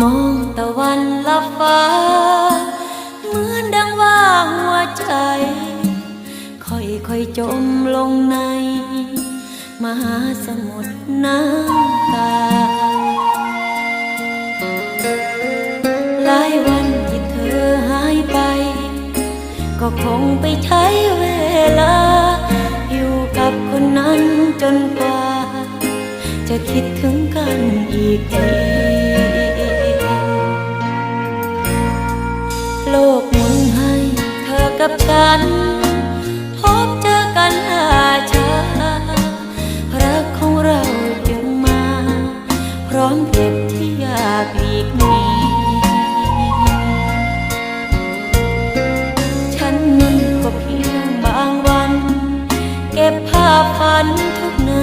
มองตะวันลับฟ้า เหมือนดังว่าหัวใจ ค่อยๆจมลงใน มหาสมุทรน้ำตา หลายวันที่เธอหายไป ก็คงไปใช้เวลา อยู่กับคนนั้นจนกว่า จะคิดถึงกันอีกทีโลกมุนให้เธอกับฉัน พบเจอกันอาชารักของเราจึงมา พร้อมเพียบที่อยากอีกหนีฉันนั้นก็เพียงบางวัน เก็บภาพฝันทุกนา